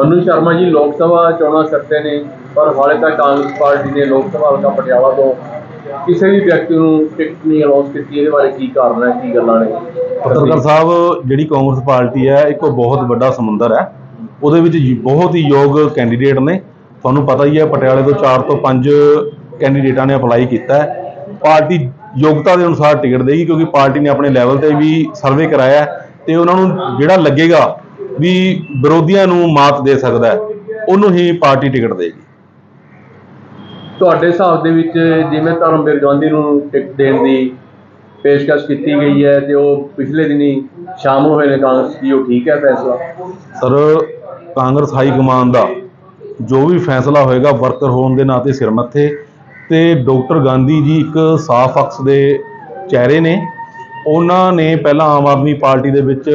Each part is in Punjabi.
ਮਨੂ ਸ਼ਰਮਾ ਜੀ ਲੋਕ ਸਭਾ ਚੋਣਾਂ ਕਰਦੇ ਨੇ ਪਰ ਹਾਲੇ ਤੱਕ ਕਾਂਗਰਸ ਪਾਰਟੀ ਨੇ ਲੋਕ ਸਭਾ ਹਲਕਾ ਪਟਿਆਲਾ ਤੋਂ ਕਿਸੇ ਵੀ ਵਿਅਕਤੀ ਨੂੰ ਟਿਕਟ ਨਹੀਂ ਅਨਾਉਂਸ ਕੀਤੀ ਇਹਦੇ ਬਾਰੇ ਕੀ ਕਾਰਨ ਹੈ ਕੀ ਗੱਲਾਂ ਨੇ? ਪੱਤਰਕਾਰ ਸਾਹਿਬ ਜਿਹੜੀ ਕਾਂਗਰਸ ਪਾਰਟੀ ਹੈ ਇੱਕ ਬਹੁਤ ਵੱਡਾ ਸਮੁੰਦਰ ਹੈ। ਉਹਦੇ ਵਿੱਚ ਬਹੁਤ ਹੀ ਯੋਗ ਕੈਂਡੀਡੇਟ ਨੇ। ਤੁਹਾਨੂੰ ਪਤਾ ਹੀ ਹੈ ਪਟਿਆਲੇ ਤੋਂ 4 ਤੋਂ 5 ਕੈਂਡੀਡੇਟਾਂ ਨੇ ਅਪਲਾਈ ਕੀਤਾ ਹੈ। ਪਾਰਟੀ ਯੋਗਤਾ ਦੇ ਅਨੁਸਾਰ ਟਿਕਟ ਦੇਗੀ ਕਿਉਂਕਿ ਪਾਰਟੀ ਨੇ ਆਪਣੇ ਲੈਵਲ ਤੇ ਵੀ ਸਰਵੇ ਕਰਾਇਆ ਤੇ ਉਹਨਾਂ ਨੂੰ ਜਿਹੜਾ ਲੱਗੇਗਾ ਵੀ ਵਿਰੋਧੀਆਂ ਨੂੰ ਮਾਤ ਦੇ ਸਕਦਾ ਉਹਨੂੰ ਹੀ ਪਾਰਟੀ ਟਿਕਟ ਦੇਗੀ। ਤੁਹਾਡੇ ਹਿਸਾਬ ਦੇ ਵਿੱਚ ਜਿਵੇਂ ਧਰਮਵੀਰ ਗਾਂਧੀ ਨੂੰ ਟਿਕਟ ਦੇਣ ਦੀ ਪੇਸ਼ਕਸ਼ ਕੀਤੀ ਗਈ ਹੈ ਤੇ ਉਹ ਪਿਛਲੇ ਦਿਨੀ ਸ਼ਾਮਲ ਹੋਏ ਨੇ ਕਾਂਗਰਸ ਕੀ ਉਹ ਠੀਕ ਹੈ ਫੈਸਲਾ? ਸਰ ਕਾਂਗਰਸ ਹਾਈ ਕਮਾਨ ਦਾ ਜੋ ਵੀ ਫੈਸਲਾ ਹੋਏਗਾ ਵਰਕਰ ਹੋਣ ਦੇ ਨਾਤੇ ਸਿਰ ਮੱਥੇ ਤੇ ਡਾਕਟਰ ਗਾਂਧੀ ਜੀ ਇੱਕ ਸਾਫ਼ ਅਕਸ ਦੇ ਚਿਹਰੇ ਨੇ। ਉਹਨਾਂ ਨੇ ਪਹਿਲਾਂ ਆਮ ਆਦਮੀ ਪਾਰਟੀ ਦੇ ਵਿੱਚ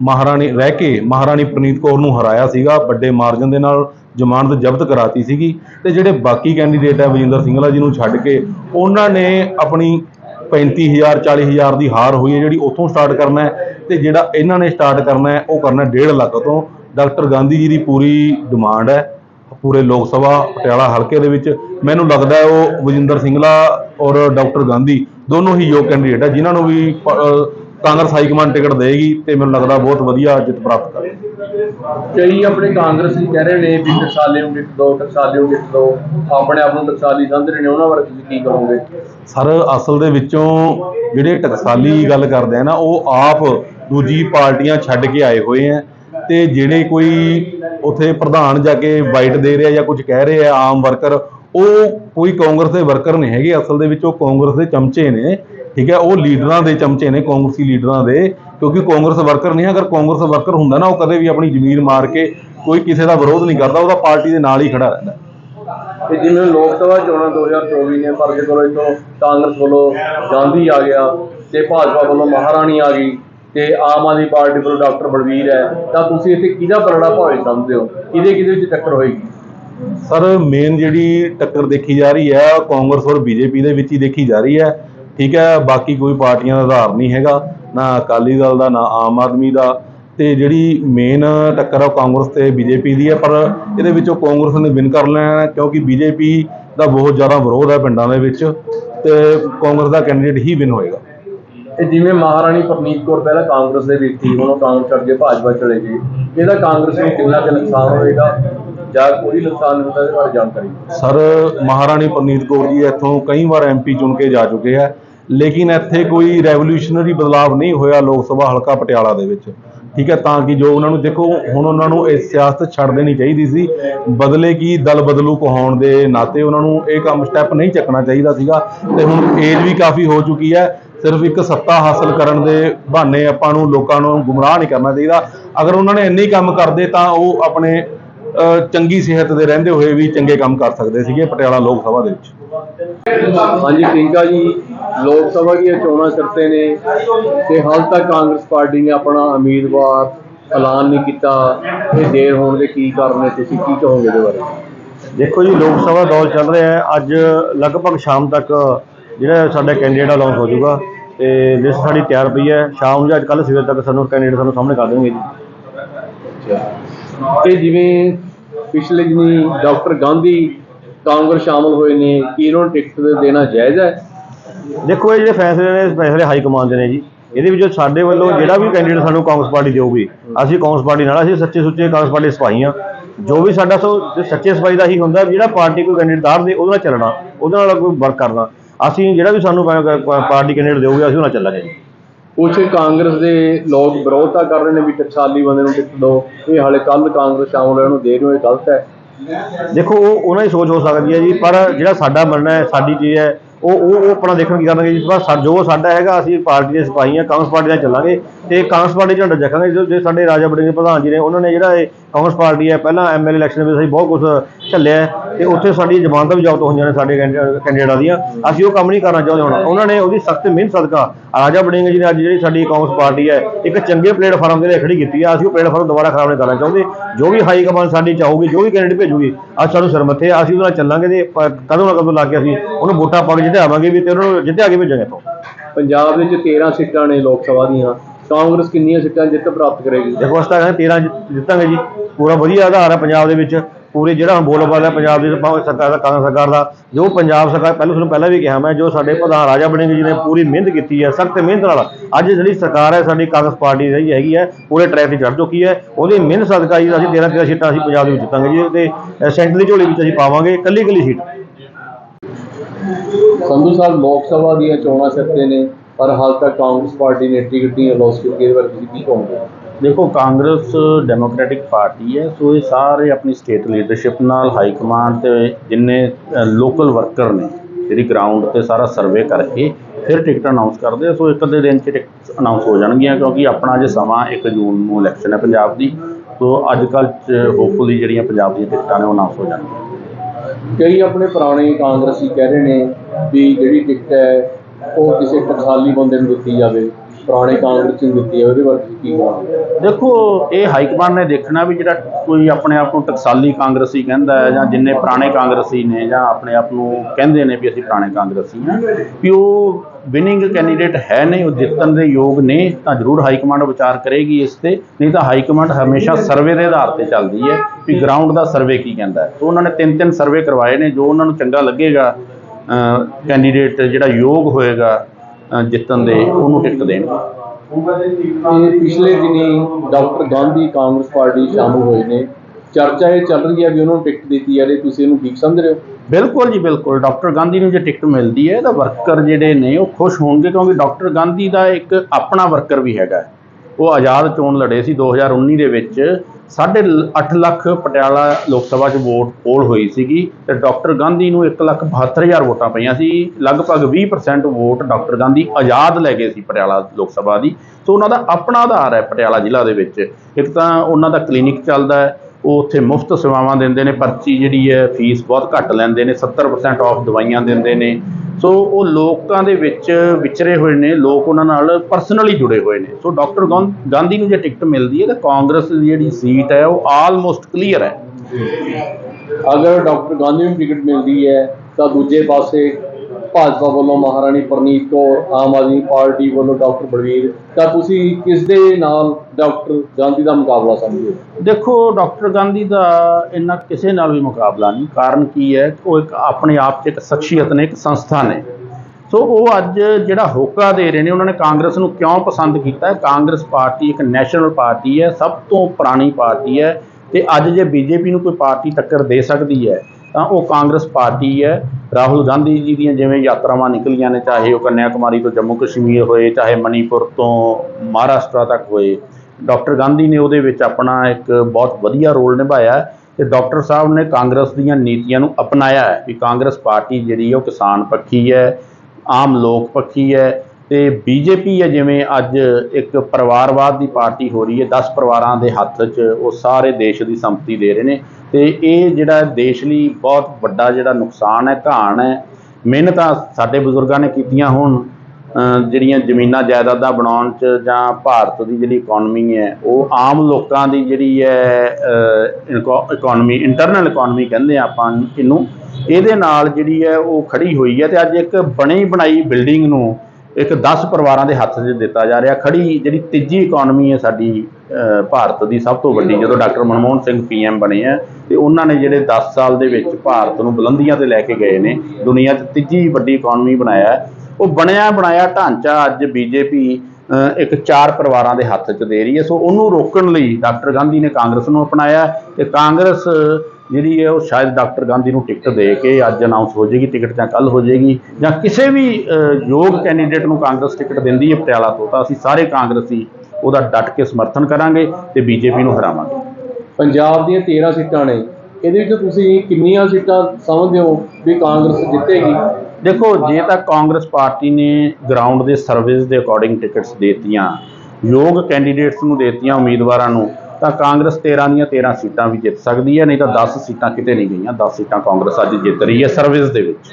ਮਹਾਰਾਣੀ, ਰਹਿ ਕੇ ਮਹਾਰਾਣੀ ਪ੍ਰਨੀਤ ਕੌਰ ਨੂੰ ਹਰਾਇਆ ਸੀਗਾ, ਵੱਡੇ ਮਾਰਜਨ ਦੇ ਨਾਲ ਜ਼ਮਾਨਤ ਜ਼ਬਤ ਕਰਾਤੀ ਸੀਗੀ ਤੇ ਜਿਹੜੇ ਬਾਕੀ ਕੈਂਡੀਡੇਟ ਹੈ ਵਜਿੰਦਰ ਸਿੰਘਲਾ ਜੀ ਨੂੰ ਛੱਡ ਕੇ ਉਹਨਾਂ ਨੇ ਆਪਣੀ 35000 40000 ਦੀ ਹਾਰ ਹੋਈ ਹੈ, ਜਿਹੜੀ ਉੱਥੋਂ ਸਟਾਰਟ ਕਰਨਾ ਹੈ ਤੇ ਜਿਹੜਾ ਇਹਨਾਂ ਨੇ ਸਟਾਰਟ ਕਰਨਾ ਹੈ, ਉਹ ਕਰਨਾ 1.5 ਲੱਖ ਤੋਂ। ਡਾਕਟਰ ਗਾਂਧੀ ਜੀ ਦੀ ਪੂਰੀ ਡਿਮਾਂਡ ਹੈ, ਪੂਰੇ ਲੋਕ ਸਭਾ, ਪਟਿਆਲਾ ਹਲਕੇ ਦੇ ਵਿੱਚ। ਮੈਨੂੰ ਲੱਗਦਾ ਹੈ ਉਹ ਵਜਿੰਦਰ ਸਿੰਘਲਾ ਔਰ ਡਾਕਟਰ ਗਾਂਧੀ ਦੋਨੋਂ ਹੀ ਯੋਗ ਕੈਂਡੀਡੇਟ ਹੈ, ਜਿਨ੍ਹਾਂ ਨੂੰ ਵੀ ਕਾਂਗਰਸ ਹਾਈ ਕਮਾਂਡ ਟਿਕਟ ਦੇਗੀ ਤੇ ਮੈਨੂੰ ਲੱਗਦਾ ਬਹੁਤ ਵਧੀਆ ਜਿੱਤ ਪ੍ਰਾਪਤ ਕਰਨਗੇ ਕਈ ਆਪਣੇ ਕਾਂਗਰਸੀ ਕਹਿ ਰਹੇ ਨੇ ਵੀ ਟਕਸਾਲੇ ਨੂੰ ਟਿਕਟ ਦਿਓ ਟਕਸਾਲੇ ਨੂੰ ਟਿਕਟ ਦਿਓ ਆਪਣੇ ਆਪ ਨੂੰ ਟਕਸਾਲੀ ਸਮਝ ਰਹੇ ਨੇ ਉਹਨਾਂ ਬਾਰੇ ਤੁਸੀਂ ਕੀ ਕਹੋਗੇ? ਸਰ ਅਸਲ ਦੇ ਵਿੱਚੋਂ ਜਿਹੜੇ ਟਕਸਾਲੀ ਗੱਲ ਕਰਦੇ ਆ ਨਾ ਉਹ ਆਪ ਦੂਜੀ ਪਾਰਟੀਆਂ ਛੱਡ ਕੇ ਆਏ ਹੋਏ ਆ ਤੇ ਜਿਹੜੇ ਕੋਈ ਉਥੇ ਪ੍ਰਧਾਨ ਜਾ ਕੇ ਬਾਈਟ ਦੇ ਰਿਹਾ ਜਾਂ ਕੁਝ ਕਹਿ ਰਹੇ ਆਮ ਵਰਕਰ ਉਹ ਕੋਈ ਕਾਂਗਰਸ ਦੇ ਵਰਕਰ ਨਹੀਂ ਹੈਗੇ। ਅਸਲ ਦੇ ਵਿੱਚ ਉਹ ਕਾਂਗਰਸ ਦੇ ਚਮਚੇ ਨੇ ਠੀਕ ਹੈ ਉਹ ਲੀਡਰਾਂ ਦੇ ਚਮਚੇ ਨੇ ਕਾਂਗਰਸੀ ਲੀਡਰਾਂ ਦੇ ਕਿਉਂਕਿ ਕਾਂਗਰਸ ਵਰਕਰ ਨਹੀਂ। ਅਗਰ ਕਾਂਗਰਸ ਵਰਕਰ ਹੁੰਦਾ ਨਾ ਉਹ ਕਦੇ ਵੀ ਆਪਣੀ ਜ਼ਮੀਰ ਮਾਰ ਕੇ ਕੋਈ ਕਿਸੇ ਦਾ ਵਿਰੋਧ ਨਹੀਂ ਕਰਦਾ ਉਹਦਾ ਪਾਰਟੀ ਦੇ ਨਾਲ ਹੀ ਖੜਾ ਰਹਿੰਦਾ। ਤੇ ਜਿਵੇਂ ਲੋਕ ਸਭਾ ਚੋਣਾਂ 2024 ਨੇ ਪਰ ਜਦੋਂ ਇੱਥੋਂ ਕਾਂਗਰਸ ਵੱਲੋਂ ਗਾਂਧੀ ਆ ਗਿਆ ਤੇ ਭਾਜਪਾ ਵੱਲੋਂ ਮਹਾਰਾਣੀ ਆ ਗਈ ਤੇ ਆਮ ਆਦਮੀ ਪਾਰਟੀ ਵੱਲੋਂ ਡਾਕਟਰ ਬਲਵੀਰ ਹੈ ਤਾਂ ਤੁਸੀਂ ਇੱਥੇ ਕਿਹਦਾ ਪਲੜਾ ਭਾਵੇਂ ਸਮਝਦੇ ਹੋ? ਕਿਹਦੇ ਕਿਹਦੇ ਵਿੱਚ ਟੱਕਰ ਹੋਏਗੀ? ਸਰ ਮੇਨ ਜਿਹੜੀ ਟੱਕਰ ਦੇਖੀ ਜਾ ਰਹੀ ਹੈ ਕਾਂਗਰਸ ਔਰ ਬੀਜੇਪੀ ਦੇ ਵਿੱਚ ਹੀ ਦੇਖੀ ਜਾ ਰਹੀ ਹੈ। ਠੀਕ ਹੈ ਬਾਕੀ ਕੋਈ ਪਾਰਟੀਆਂ ਦਾ ਆਧਾਰ ਨਹੀਂ ਹੈਗਾ ਨਾ ਅਕਾਲੀ ਦਲ ਦਾ ਨਾ ਆਮ ਆਦਮੀ ਦਾ। ਤੇ ਜਿਹੜੀ ਮੇਨ ਟੱਕਰ ਆ ਕਾਂਗਰਸ ਤੇ ਬੀਜੇਪੀ ਦੀ ਹੈ ਪਰ ਇਹਦੇ ਵਿੱਚੋਂ ਕਾਂਗਰਸ ਨੇ ਵਿਨ ਕਰ ਲੈਣਾ ਕਿਉਂਕਿ ਬੀਜੇਪੀ ਦਾ ਬਹੁਤ ਜ਼ਿਆਦਾ ਵਿਰੋਧ ਹੈ ਪਿੰਡਾਂ ਦੇ ਵਿੱਚ ਤੇ ਕਾਂਗਰਸ ਦਾ ਕੈਂਡੀਡੇਟ ਹੀ ਵਿਨ ਹੋਏਗਾ। ਤੇ ਜਿਵੇਂ ਮਹਾਰਾਣੀ ਪ੍ਰਨੀਤ ਕੌਰ ਪਹਿਲਾਂ ਕਾਂਗਰਸ ਦੇ ਵਿੱਚ ਸੀ ਹੁਣ ਉਹ ਕਾਂਗਰਸ ਛੱਡ ਕੇ ਭਾਜਪਾ ਚਲੇ ਗਏ। ਇਹਦਾ ਕਾਂਗਰਸ ਨੂੰ ਕਿੰਨਾ ਕੁ ਨੁਕਸਾਨ ਹੋਏਗਾ ਜਾਂ ਕੋਈ ਨੁਕਸਾਨ ਹੁੰਦਾ ਇਹਦੇ ਬਾਰੇ ਜਾਣਕਾਰੀ। ਸਰ ਮਹਾਰਾਣੀ ਪ੍ਰਨੀਤ ਕੌਰ ਜੀ ਇੱਥੋਂ ਕਈ ਵਾਰ ਐਮਪੀ ਚੁਣ ਕੇ ਜਾ ਚੁੱਕੇ ਆ ਲੇਕਿਨ ਇੱਥੇ ਕੋਈ ਰੈਵੋਲੂਸ਼ਨਰੀ ਬਦਲਾਵ ਨਹੀਂ ਹੋਇਆ ਲੋਕ ਸਭਾ ਹਲਕਾ ਪਟਿਆਲਾ ਦੇ ਵਿੱਚ। ਠੀਕ ਹੈ, ਤਾਂ ਕਿ ਜੋ ਉਹਨਾਂ ਨੂੰ ਦੇਖੋ, ਹੁਣ ਉਹਨਾਂ ਨੂੰ ਇਹ ਸਿਆਸਤ ਛੱਡ ਦੇਣੀ ਚਾਹੀਦੀ ਸੀ। ਬਦਲੇ ਕੀ ਦਲ ਬਦਲੂ ਕਹਾਉਣ ਦੇ ਨਾਤੇ ਉਹਨਾਂ ਨੂੰ ਇਹ ਕੰਮ ਸਟੈਪ ਨਹੀਂ ਚੱਕਣਾ ਚਾਹੀਦਾ ਸੀਗਾ। ਤੇ ਹੁਣ ਏਜ ਵੀ ਕਾਫੀ ਹੋ ਚੁੱਕੀ ਹੈ। ਸਿਰਫ ਇੱਕ ਸੱਤਾ ਹਾਸਲ ਕਰਨ ਦੇ ਬਹਾਨੇ ਆਪਾਂ ਨੂੰ ਲੋਕਾਂ ਨੂੰ ਗੁੰਮਰਾਹ ਨਹੀਂ ਕਰਨਾ ਚਾਹੀਦਾ। ਅਗਰ ਉਹਨਾਂ ਨੇ ਇੰਨੇ ਕੰਮ ਕਰਦੇ ਤਾਂ ਉਹ ਆਪਣੇ ਚੰਗੀ ਸਿਹਤ ਦੇ ਰਹਿੰਦੇ ਹੋਏ ਵੀ ਚੰਗੇ ਕੰਮ ਕਰ ਸਕਦੇ ਸੀਗੇ ਪਟਿਆਲਾ ਲੋਕ ਸਭਾ ਦੇ ਵਿੱਚ। ਹਾਂਜੀ ਪ੍ਰਿੰਕਾ ਜੀ। ਲੋਕ ਸਭਾ ਦੀਆਂ ਚੋਣਾਂ ਕਰਤੇ ਨੇ ਤੇ ਹਾਲ ਤੱਕ ਕਾਂਗਰਸ ਪਾਰਟੀ ਨੇ ਆਪਣਾ ਉਮੀਦਵਾਰ ਐਲਾਨ ਨਹੀਂ ਕੀਤਾ। ਇਹ ਦੇਰ ਹੋਣ ਦੇ ਕੀ ਕਾਰਨ ਨੇ? ਤੁਸੀਂ ਕੀ ਕਹੋਗੇ ਇਹਦੇ ਬਾਰੇ? ਦੇਖੋ ਜੀ ਲੋਕ ਸਭਾ ਦੌਰ ਚੱਲ ਰਿਹਾ ਹੈ। ਅੱਜ ਲਗਭਗ ਸ਼ਾਮ ਤੱਕ ਜਿਹੜਾ ਸਾਡਾ ਕੈਂਡੀਡੇਟ ਅਨਾਉਂਸ ਹੋ ਜਾਊਗਾ ਤੇ ਲਿਸਟ ਸਾਡੀ ਤਿਆਰ ਪਈ ਹੈ। ਸ਼ਾਮ ਨੂੰ ਜਾਂ ਅੱਜ ਕੱਲ੍ਹ ਸਵੇਰ ਤੱਕ ਸਾਨੂੰ ਕੈਂਡੀਡੇਟ ਸਾਨੂੰ ਸਾਹਮਣੇ ਕਰ ਦੇਣਗੇ ਜੀ। ਤੇ ਜਿਵੇਂ ਪਿਛਲੇ ਦਿਨੀ ਡਾਕਟਰ ਗਾਂਧੀ ਕਾਂਗਰਸ ਸ਼ਾਮਲ ਹੋਏ ਨੇ, ਕੀ ਇਹਨਾਂ ਨੂੰ ਟਿਕਟ ਦੇਣਾ ਜਾਇਜ਼ ਹੈ? ਦੇਖੋ, ਇਹ ਜਿਹੜੇ ਫੈਸਲੇ ਨੇ ਫੈਸਲੇ ਹਾਈ ਕਮਾਂਡ ਦੇ ਨੇ ਜੀ। ਇਹਦੇ ਵਿੱਚ ਸਾਡੇ ਵੱਲੋਂ ਜਿਹੜਾ ਵੀ ਕੈਂਡੀਡੇਟ ਸਾਨੂੰ ਕਾਂਗਰਸ ਪਾਰਟੀ ਦੇਊਗੀ, ਅਸੀਂ ਕਾਂਗਰਸ ਪਾਰਟੀ ਨਾਲ, ਅਸੀਂ ਸੱਚੇ ਸੁੱਚੇ ਕਾਂਗਰਸ ਪਾਰਟੀ ਸਿਪਾਹੀ ਹਾਂ। ਜੋ ਵੀ ਸਾਡਾ ਸੋ ਸੱਚੇ ਸਿਪਾਹੀ ਦਾ ਹੀ ਹੁੰਦਾ ਵੀ ਜਿਹੜਾ ਪਾਰਟੀ ਕੋਈ ਕੈਂਡੀਡੇਟ ਦਾਰ ਦੇ ਉਹਦੇ ਨਾਲ ਚੱਲਣਾ, ਉਹਦੇ ਨਾਲ ਕੋਈ ਵਰਕ ਕਰਨਾ। ਅਸੀਂ ਜਿਹੜਾ ਵੀ ਸਾਨੂੰ ਪਾਰਟੀ ਕੈਂਡੀਡੇਟ ਦੇਊਗੀ, ਅਸੀਂ ਉਹਨਾਂ ਚੱਲਾਂਗੇ ਜੀ। ਕੁਝ ਕਾਂਗਰਸ ਦੇ ਲੋਕ ਵਿਰੋਧਤਾ ਕਰ ਰਹੇ ਨੇ ਵੀ ਟਕਸਾਲੀ ਬੰਦੇ ਨੂੰ ਟਿਕਟ ਦਿਓ। ਇਹ ਹਾਲੇ ਕੱਲ ਕਾਂਗਰਸ ਸ਼ਾਮਲ ਹੋਇਆ ਉਹਨੂੰ ਦੇ ਰਹੇ ਹੋ ਇਹ ਗਲਤ ਹੈ। ਦੇਖੋ, ਉਹ ਉਹਨਾਂ ਦੀ ਸੋਚ ਹੋ ਸਕਦੀ ਹੈ ਜੀ, ਪਰ ਜਿਹੜਾ ਸਾਡਾ ਮੰਨਣਾ ਹੈ, ਸਾਡੀ ਚੀਜ਼ ਹੈ, ਉਹ ਉਹ ਉਹ ਆਪਣਾ ਦੇਖਣ ਕੀ ਕਰਨਗੇ ਜੀ। ਬਸ ਜੋ ਸਾਡਾ ਹੈਗਾ, ਅਸੀਂ ਪਾਰਟੀ ਦੇ ਸਿਪਾਹੀ ਹਾਂ, ਕਾਂਗਰਸ ਪਾਰਟੀ ਨਾਲ ਚੱਲਾਂਗੇ ਤੇ ਕਾਂਗਰਸ ਪਾਰਟੀ ਝੰਡਾ ਚੱਕਾਂਗੇ ਜੋ ਜੇ ਸਾਡੇ ਰਾਜਾ ਬੜੇ ਪ੍ਰਧਾਨ ਜੀ ਨੇ, ਉਹਨਾਂ ਨੇ ਜਿਹੜਾ ਇਹ ਕਾਂਗਰਸ ਪਾਰਟੀ ਹੈ, ਪਹਿਲਾਂ ਐਮਐਲਏ ਇਲੈਕਸ਼ਨ ਵਿੱਚ ਅਸੀਂ ਬਹੁਤ ਕੁਝ ਝੱਲਿਆ ਤੇ ਉੱਥੇ ਸਾਡੀ ਜ਼ਮਾਨਤਾਂ ਵੀ ਜ਼ਬਤ ਹੋਈਆਂ ਨੇ ਸਾਡੇ ਕੈਂਡੀਡੇਟ- ਦੀਆਂ। ਅਸੀਂ ਉਹ ਕੰਮ ਨਹੀਂ ਕਰਨਾ ਚਾਹੁੰਦੇ ਹੁਣ। ਉਹਨਾਂ ਨੇ ਉਹਦੀ ਸਖਤ ਮਿਹਨਤ ਸਦਕਾ ਰਾਜਾ ਬੜਿੰਗ ਜੀ ਨੇ ਅੱਜ ਜਿਹੜੀ ਸਾਡੀ ਕਾਂਗਰਸ ਪਾਰਟੀ ਹੈ ਇੱਕ ਚੰਗੇ ਪਲੇਟਫਾਰਮ ਦੇ ਲਈ ਖੜੀ ਕੀਤੀ ਹੈ। ਅਸੀਂ ਉਹ ਪਲੇਟਫਾਰਮ ਦੁਬਾਰਾ ਖਰਾਬ ਨਹੀਂ ਕਰਨਾ ਚਾਹੁੰਦੇ। ਜੋ ਵੀ ਹਾਈ ਕਮਾਂਡ ਸਾਡੀ ਚਾਹੂਗੀ ਜੋ ਵੀ ਕੈਂਡੀਡੇਟ ਭੇਜੂਗੀ ਅੱਜ ਸਾਨੂੰ ਸਿਰ ਮੱਥੇ ਆ, ਅਸੀਂ ਉਹਦੇ ਨਾਲ ਚੱਲਾਂਗੇ ਤੇ ਕਦੋਂ ਨਾ ਕਦੋਂ ਲਾ ਕੇ ਅਸੀਂ ਉਹਨੂੰ ਵੋਟਾਂ ਪਾ ਕੇ ਜਿੱਤਿਆਵਾਂਗੇ ਵੀ ਤੇ ਉਹਨਾਂ ਨੂੰ ਜਿੱਤਿਆ ਕੇ ਭੇਜਾਂਗੇ ਇੱਥੋਂ? ਪੰਜਾਬ ਵਿੱਚ 13 ਸੀਟਾਂ ਨੇ ਲੋਕ ਸਭਾ ਦੀਆਂ। ਕਾਂਗਰਸ ਕਿੰਨੀਆਂ ਸੀਟਾਂ ਜਿੱਤ ਪ੍ਰਾਪਤ ਕਰੇਗੀ? ਦੇਖੋ ਅਸੀਂ ਤਾਂ ਕਹਿੰਦੇ 13 ਜਿੱਤ- ਜਿੱਤਾਂਗੇ ਜੀ। ਪੂਰਾ ਵਧੀਆ ਆਧਾਰ ਹੈ ਪੰਜਾਬ ਦੇ ਵਿੱਚ। ਪੂਰੇ ਜਿਹੜਾ ਹੁਣ ਬੋਲਬਾਲਾ ਪੰਜਾਬ ਦੀ, ਭਾਵੇਂ ਸਰਕਾਰ ਦਾ, ਕਾਂਗਰਸ ਸਰਕਾਰ ਦਾ, ਜੋ ਪੰਜਾਬ ਸਰਕਾਰ, ਪਹਿਲਾਂ ਤੁਹਾਨੂੰ ਪਹਿਲਾਂ ਵੀ ਕਿਹਾ ਮੈਂ, ਜੋ ਸਾਡੇ ਪ੍ਰਧਾਨ ਰਾਜਾ ਬਣੇਗੇ ਨੇ ਪੂਰੀ ਮਿਹਨਤ ਕੀਤੀ ਹੈ, ਸਖਤ ਮਿਹਨਤ ਨਾਲ, ਅੱਜ ਜਿਹੜੀ ਸਰਕਾਰ ਹੈ, ਸਾਡੀ ਕਾਂਗਰਸ ਪਾਰਟੀ ਦੀ ਹੈਗੀ ਹੈ, ਪੂਰੇ ਟਰੈਕ ਤੇ ਚੜ੍ਹ ਚੁੱਕੀ ਹੈ, ਉਹਦੀ ਮਿਹਨਤ ਸਦਕਾ ਜੀ, ਅਸੀਂ 13 13 ਸੀਟਾਂ ਅਸੀਂ ਪੰਜਾਬ ਦੇ ਵਿੱਚ ਜਿੱਤਾਂਗੇ ਜੀ ਤੇ ਸੈਂਟਰ ਦੀ ਝੋਲੀ ਵਿੱਚ ਅਸੀਂ ਪਾਵਾਂਗੇ ਇਕੱਲੀ ਇਕੱਲੀ ਸੀਟ। ਸੰਧੂ ਸਾਹਿਬ, ਲੋਕ ਸਭਾ ਦੀਆਂ ਚੋਣਾਂ ਸਿਰਤੇ ਨੇ, ਪਰ ਹਾਲ ਤੱਕ ਕਾਂਗਰਸ ਪਾਰਟੀ ਨੇ ਟਿਕਟ ਨਹੀਂ ਅਲਾਉਸ ਕੀਤੀ ਇਹਦੇ ਬਾਰੇ ਤੁਸੀਂ ਕੀ ਕਹੋਗੇ? ਦੇਖੋ, ਕਾਂਗਰਸ ਡੈਮੋਕ੍ਰੈਟਿਕ ਪਾਰਟੀ ਹੈ, ਸੋ ਇਹ ਸਾਰੇ ਆਪਣੀ ਸਟੇਟ ਲੀਡਰਸ਼ਿਪ ਨਾਲ ਹਾਈ ਕਮਾਂਡ ਤੇ ਜਿੰਨੇ ਲੋਕਲ ਵਰਕਰ ਨੇ, ਜਿਹੜੀ ਗਰਾਊਂਡ ਤੇ ਸਾਰਾ ਸਰਵੇ ਕਰਕੇ ਫਿਰ ਟਿਕਟ ਅਨਾਉਂਸ ਕਰਦੇ ਆ, ਸੋ ਇੱਕ ਅੱਧੇ ਦਿਨ ਚ ਟਿਕਟ ਅਨਾਉਂਸ ਹੋ ਜਾਣਗੀਆਂ, ਕਿਉਂਕਿ ਆਪਣਾ ਜੇ ਸਮਾਂ 1 ਜੂਨ ਨੂੰ ਇਲੈਕਸ਼ਨ ਹੈ ਪੰਜਾਬ ਦੀ, ਸੋ ਅੱਜ ਕੱਲ੍ਹ ਚ ਹੋਪਫੁਲੀ ਜਿਹੜੀਆਂ ਪੰਜਾਬ ਦੀਆਂ ਟਿਕਟਾਂ ਨੇ ਉਹ ਅਨਾਉਂਸ ਹੋ ਜਾਣਗੀਆਂ। ਕਈ ਆਪਣੇ ਪੁਰਾਣੇ ਕਾਂਗਰਸੀ ਕਹਿ ਰਹੇ ਨੇ ਵੀ ਜਿਹੜੀ ਟਿਕਟ ਹੈ, ਉਹ ਕਿਸੇ ਟਕਸਾਲੀ ਬੰਦੇ ਨੂੰ ਦਿੱਤੀ ਜਾਵੇ। ਪੁਰਾਣੇ ਕਾਂਗਰਸੀ ਨੂੰ ਦਿੱਤੀ ਹੈ, ਉਹਦੇ ਬਾਰੇ ਕੀ ਕਹੋਗੇ? ਦੇਖੋ, ਇਹ ਹਾਈ ਕਮਾਂਡ ਨੇ ਦੇਖਣਾ ਵੀ ਜਿਹੜਾ ਕੋਈ ਆਪਣੇ ਆਪ ਨੂੰ ਟਕਸਾਲੀ ਕਾਂਗਰਸੀ ਕਹਿੰਦਾ ਹੈ ਜਾਂ ਜਿੰਨੇ ਪੁਰਾਣੇ ਕਾਂਗਰਸੀ ਨੇ ਜਾਂ ਆਪਣੇ ਆਪ ਨੂੰ ਕਹਿੰਦੇ ਨੇ ਵੀ ਅਸੀਂ ਪੁਰਾਣੇ ਕਾਂਗਰਸੀ ਹਾਂ, ਵੀ ਉਹ ਵਿਨਿੰਗ ਕੈਂਡੀਡੇਟ ਹੈ ਨਹੀਂ, ਉਹ ਜਿੱਤਣ ਦੇ ਯੋਗ ਨੇ, ਤਾਂ ਜ਼ਰੂਰ ਹਾਈ ਕਮਾਂਡ ਵਿਚਾਰ ਕਰੇਗੀ ਇਸ ਤੇ, ਨਹੀਂ ਤਾਂ ਹਾਈ ਕਮਾਂਡ ਹਮੇਸ਼ਾ ਸਰਵੇ ਦੇ ਆਧਾਰ ਤੇ ਚੱਲਦੀ ਹੈ ਵੀ ਗਰਾਊਂਡ ਦਾ ਸਰਵੇ ਕੀ ਕਹਿੰਦਾ ਹੈ। ਤੋਂ ਉਹਨਾਂ ਨੇ ਤਿੰਨ ਤਿੰਨ ਸਰਵੇ ਕਰਵਾਏ ਨੇ, ਜੋ ਉਹਨਾਂ ਨੂੰ ਚੰਗਾ ਲੱਗੇਗਾ ਕੈਂਡੀਡੇਟ ਜਿਹੜਾ ਯੋਗ ਹੋਏਗਾ ਜਿੱਤਣ ਦੇ ਉਹਨੂੰ ਟਿਕਟ ਦੇਣਗੇ ਇਹ ਪਿਛਲੇ ਦਿਨੀ ਡਾਕਟਰ ਗਾਂਧੀ ਕਾਂਗਰਸ ਪਾਰਟੀ ਸ਼ਾਮਲ ਹੋਏ ਨੇ। ਚਰਚਾ ਇਹ ਚੱਲ ਰਹੀ ਹੈ ਵੀ ਉਹਨਾਂ ਨੂੰ ਟਿਕਟ ਦਿੱਤੀ ਜਾਵੇ। ਤੁਸੀਂ ਇਹਨੂੰ ਠੀਕ ਸਮਝ ਰਹੇ ਹੋ? ਬਿਲਕੁਲ ਜੀ ਬਿਲਕੁਲ। ਡਾਕਟਰ ਗਾਂਧੀ ਨੂੰ ਜੇ ਟਿਕਟ ਮਿਲਦੀ ਹੈ ਤਾਂ ਵਰਕਰ ਜਿਹੜੇ ਨੇ ਉਹ ਖੁਸ਼ ਹੋਣਗੇ ਕਿਉਂਕਿ ਡਾਕਟਰ ਗਾਂਧੀ ਦਾ ਇੱਕ ਆਪਣਾ ਵਰਕਰ ਵੀ ਹੈਗਾ। ਉਹ ਆਜ਼ਾਦ ਚੋਣ ਲੜੇ ਸੀ 2019 ਦੇ ਵਿੱਚ। ਸਾਢੇ 8 ਲੱਖ ਪਟਿਆਲਾ ਲੋਕ ਸਭਾ 'ਚ ਵੋਟ ਪੋਲ ਹੋਈ ਸੀਗੀ ਤੇ ਡਾਕਟਰ ਗਾਂਧੀ ਨੂੰ 1 ਲੱਖ 72000 ਵੋਟਾਂ ਪਈਆਂ ਸੀ। ਲਗਭਗ 20% ਵੋਟ ਡਾਕਟਰ ਗਾਂਧੀ ਆਜ਼ਾਦ ਲੈ ਗਏ ਸੀ ਪਟਿਆਲਾ ਲੋਕ ਸਭਾ ਦੀ। ਸੋ ਉਹਨਾਂ ਦਾ ਆਪਣਾ ਆਧਾਰ ਹੈ ਪਟਿਆਲਾ ਜ਼ਿਲ੍ਹਾ ਦੇ ਵਿੱਚ। ਇੱਕ ਤਾਂ ਉਹਨਾਂ ਦਾ ਕਲੀਨਿਕ ਚੱਲਦਾ ਹੈ ਉਹ ਉੱਥੇ ਮੁਫਤ ਸੇਵਾਵਾਂ ਦਿੰਦੇ ਨੇ, ਪਰਚੀ ਜਿਹੜੀ ਹੈ, ਫੀਸ ਬਹੁਤ ਘੱਟ ਲੈਂਦੇ ਨੇ 70% ਆਫ ਦਵਾਈਆਂ ਦਿੰਦੇ ਨੇ। ਸੋ ਉਹ ਲੋਕਾਂ ਦੇ ਵਿੱਚ ਵਿਚਰੇ ਹੋਏ ਨੇ, ਲੋਕ ਉਹਨਾਂ ਨਾਲ ਪਰਸਨਲੀ ਜੁੜੇ ਹੋਏ ਨੇ। ਸੋ ਡਾਕਟਰ ਗਾਂਧੀ ਨੂੰ ਜੇ ਟਿਕਟ ਮਿਲਦੀ ਹੈ, ਤਾਂ ਕਾਂਗਰਸ ਦੀ ਜਿਹੜੀ ਸੀਟ ਹੈ, ਉਹ ਆਲਮੋਸਟ ਕਲੀਅਰ ਹੈ। ਅਗਰ ਡਾਕਟਰ ਗਾਂਧੀ ਨੂੰ ਟਿਕਟ ਮਿਲਦੀ ਹੈ, ਤਾਂ ਦੂਜੇ ਪਾਸੇ ਭਾਜਪਾ ਵੱਲੋਂ ਮਹਾਰਾਣੀ ਪ੍ਰਨੀਤ ਕੌਰ, ਆਮ ਆਦਮੀ ਪਾਰਟੀ ਵੱਲੋਂ ਡਾਕਟਰ ਬਲਵੀਰ, ਤਾਂ ਤੁਸੀਂ ਕਿਸ ਦੇ ਨਾਲ ਡਾਕਟਰ ਗਾਂਧੀ ਦਾ ਮੁਕਾਬਲਾ ਸਮਝਦੇ ਹੋ? ਦੇਖੋ, ਡਾਕਟਰ ਗਾਂਧੀ ਦਾ ਇੰਨਾ ਕਿਸੇ ਨਾਲ ਵੀ ਮੁਕਾਬਲਾ ਨਹੀਂ। ਕਾਰਨ ਕੀ ਹੈ? ਉਹ ਇੱਕ ਆਪਣੇ ਆਪ 'ਚ ਇੱਕ ਸ਼ਖਸੀਅਤ ਨੇ, ਇੱਕ ਸੰਸਥਾ ਨੇ। ਸੋ ਉਹ ਅੱਜ ਜਿਹੜਾ ਹੋਕਾ ਦੇ ਰਹੇ ਨੇ, ਉਹਨਾਂ ਨੇ ਕਾਂਗਰਸ ਨੂੰ ਕਿਉਂ ਪਸੰਦ ਕੀਤਾ ਹੈ? ਕਾਂਗਰਸ ਪਾਰਟੀ ਇੱਕ ਨੈਸ਼ਨਲ ਪਾਰਟੀ ਹੈ, ਸਭ ਤੋਂ ਪੁਰਾਣੀ ਪਾਰਟੀ ਹੈ ਤੇ ਅੱਜ ਜੇ ਬੀਜੇਪੀ ਨੂੰ ਕੋਈ ਪਾਰਟੀ ਟੱਕਰ ਦੇ ਸਕਦੀ ਹੈ ਤਾਂ ਉਹ ਕਾਂਗਰਸ ਪਾਰਟੀ ਹੈ। ਰਾਹੁਲ ਗਾਂਧੀ ਜੀ ਦੀਆਂ ਜਿਵੇਂ ਯਾਤਰਾਵਾਂ ਨਿਕਲੀਆਂ ਨੇ, ਚਾਹੇ ਉਹ ਕੰਨਿਆ ਕੁਮਾਰੀ ਤੋਂ ਜੰਮੂ ਕਸ਼ਮੀਰ ਹੋਏ, ਚਾਹੇ ਮਣੀਪੁਰ ਤੋਂ ਮਹਾਰਾਸ਼ਟਰ ਤੱਕ ਹੋਏ। ਡਾਕਟਰ ਗਾਂਧੀ ਨੇ ਉਹਦੇ ਵਿੱਚ ਆਪਣਾ ਇੱਕ ਬਹੁਤ ਵਧੀਆ ਰੋਲ ਨਿਭਾਇਆ ਹੈ ਤੇ ਡਾਕਟਰ ਸਾਹਿਬ ਨੇ ਕਾਂਗਰਸ ਦੀਆਂ ਨੀਤੀਆਂ ਨੂੰ ਅਪਣਾਇਆ ਹੈ ਵੀ ਕਾਂਗਰਸ ਪਾਰਟੀ ਜਿਹੜੀ ਹੈ ਉਹ ਕਿਸਾਨ ਪੱਖੀ ਹੈ, ਆਮ ਲੋਕ ਪੱਖੀ ਹੈ। ਤੇ ਬੀਜੇਪੀ ਹੈ ਜਿਵੇਂ ਅੱਜ ਇੱਕ ਪਰਿਵਾਰਵਾਦ ਦੀ ਪਾਰਟੀ ਹੋ ਰਹੀ ਹੈ 10 ਪਰਿਵਾਰਾਂ ਦੇ ਹੱਥ 'ਚ ਉਹ ਸਾਰੇ ਦੇਸ਼ ਦੀ ਸੰਪਤੀ ਦੇ ਰਹੇ ਨੇ ਤੇ ਇਹ ਜਿਹੜਾ ਦੇਸ਼ ਲਈ ਬਹੁਤ ਵੱਡਾ ਜਿਹੜਾ ਨੁਕਸਾਨ ਹੈ, ਘਾਣ ਹੈ, ਮਿਹਨਤਾਂ ਸਾਡੇ ਬਜ਼ੁਰਗਾਂ ਨੇ ਕੀਤੀਆਂ ਹੋਣ ਜਿਹੜੀਆਂ ਜ਼ਮੀਨਾਂ ਜਾਇਦਾਦਾਂ ਬਣਾਉਣ 'ਚ ਜਾਂ ਭਾਰਤ ਦੀ ਜਿਹੜੀ ਇਕਨੋਮੀ ਹੈ, ਉਹ ਆਮ ਲੋਕਾਂ ਦੀ ਜਿਹੜੀ ਹੈ ਇਕਨੋਮੀ ਇੰਟਰਨਲ ਇਕਨੋਮੀ ਕਹਿੰਦੇ ਆ ਆਪਾਂ ਇਹਨੂੰ, ਇਹਦੇ ਨਾਲ ਜਿਹੜੀ ਹੈ ਉਹ ਖੜੀ ਹੋਈ ਹੈ ਤੇ ਅੱਜ ਇੱਕ ਬਣੀ ਬਣਾਈ ਬਿਲਡਿੰਗ ਨੂੰ ਇੱਕ 10 ਪਰਿਵਾਰਾਂ ਦੇ ਹੱਥ 'ਚ ਦਿੱਤਾ ਜਾ ਰਿਹਾ। ਖੜੀ ਜਿਹੜੀ ਤੀਜੀ ਇਕਨੋਮੀ ਹੈ ਸਾਡੀ ਭਾਰਤ ਦੀ ਸਭ ਤੋਂ ਵੱਡੀ, ਜਦੋਂ ਡਾਕਟਰ ਮਨਮੋਹਨ ਸਿੰਘ ਪੀਐਮ ਬਣੇ ਆ, ਤੇ ਉਹਨਾਂ ਨੇ ਜਿਹੜੇ 10 ਸਾਲ ਦੇ ਵਿੱਚ ਭਾਰਤ ਨੂੰ ਬੁਲੰਦੀਆਂ ਤੇ ਲੈ ਕੇ ਗਏ ਨੇ, ਦੁਨੀਆ 'ਚ ਤੀਜੀ ਵੱਡੀ ਇਕਨੋਮੀ ਬਣਾਇਆ। ਉਹ ਬਣਿਆ, ਬਣਾਇਆ ਢਾਂਚਾ ਅੱਜ ਬੀਜੇਪੀ ਇੱਕ ਚਾਰ ਪਰਿਵਾਰਾਂ ਦੇ ਹੱਥ 'ਚ ਦੇ ਰਹੀ ਹੈ। ਸੋ ਉਹਨੂੰ ਰੋਕਣ ਲਈ ਡਾਕਟਰ ਗਾਂਧੀ ਨੇ ਕਾਂਗਰਸ ਨੂੰ ਅਪਣਾਇਆ ਤੇ ਕਾਂਗਰਸ ਜਿਹੜੀ ਹੈ ਉਹ ਸ਼ਾਇਦ ਡਾਕਟਰ ਗਾਂਧੀ ਨੂੰ ਟਿਕਟ ਦੇ ਕੇ ਅੱਜ ਅਨਾਉਂਸ ਹੋ ਜਾਏਗੀ ਟਿਕਟ ਜਾਂ ਕੱਲ ਹੋ ਜਾਏਗੀ ਜਾਂ ਕਿਸੇ ਵੀ ਯੋਗ ਕੈਂਡੀਡੇਟ ਨੂੰ ਕਾਂਗਰਸ ਟਿਕਟ ਦਿੰਦੀ ਹੈ ਪਟਿਆਲਾ ਤੋਂ ਤਾਂ ਅਸੀਂ ਸਾਰੇ ਕਾਂਗਰਸੀ ਉਹਦਾ ਡਟ ਕੇ ਸਮਰਥਨ ਕਰਾਂਗੇ ਤੇ ਬੀਜੇਪੀ ਨੂੰ ਹਰਾਵਾਂਗੇ। ਪੰਜਾਬ ਦੀਆਂ 13 ਸੀਟਾਂ ਨੇ ਇਹਦੇ ਵਿੱਚ ਤੁਸੀਂ ਕਿੰਨੀਆਂ ਸੀਟਾਂ ਸਮਝਦੇ ਹੋ ਵੀ ਕਾਂਗਰਸ ਜਿੱਤੇਗੀ? ਦੇਖੋ ਜੇ ਤਾਂ ਕਾਂਗਰਸ ਪਾਰਟੀ ਨੇ ਗਰਾਊਂਡ ਦੇ ਸਰਵਿਸ ਦੇ ਅਕੋਰਡਿੰਗ ਟਿਕਟਸ ਦੇਤੀਆਂ ਯੋਗ ਕੈਂਡੀਡੇਟਸ ਨੂੰ ਦੇਤੀਆਂ ਉਮੀਦਵਾਰਾਂ ਨੂੰ ਤਾਂ ਕਾਂਗਰਸ 13 ਦੀਆਂ 13 ਸੀਟਾਂ ਵੀ ਜਿੱਤ ਸਕਦੀ ਹੈ, ਨਹੀਂ ਤਾਂ 10 ਸੀਟਾਂ ਕਿਤੇ ਨਹੀਂ ਗਈਆਂ 10 ਸੀਟਾਂ ਕਾਂਗਰਸ ਅੱਜ ਜਿੱਤ ਰਹੀ ਹੈ ਸਰਵਿਸ ਦੇ ਵਿੱਚ।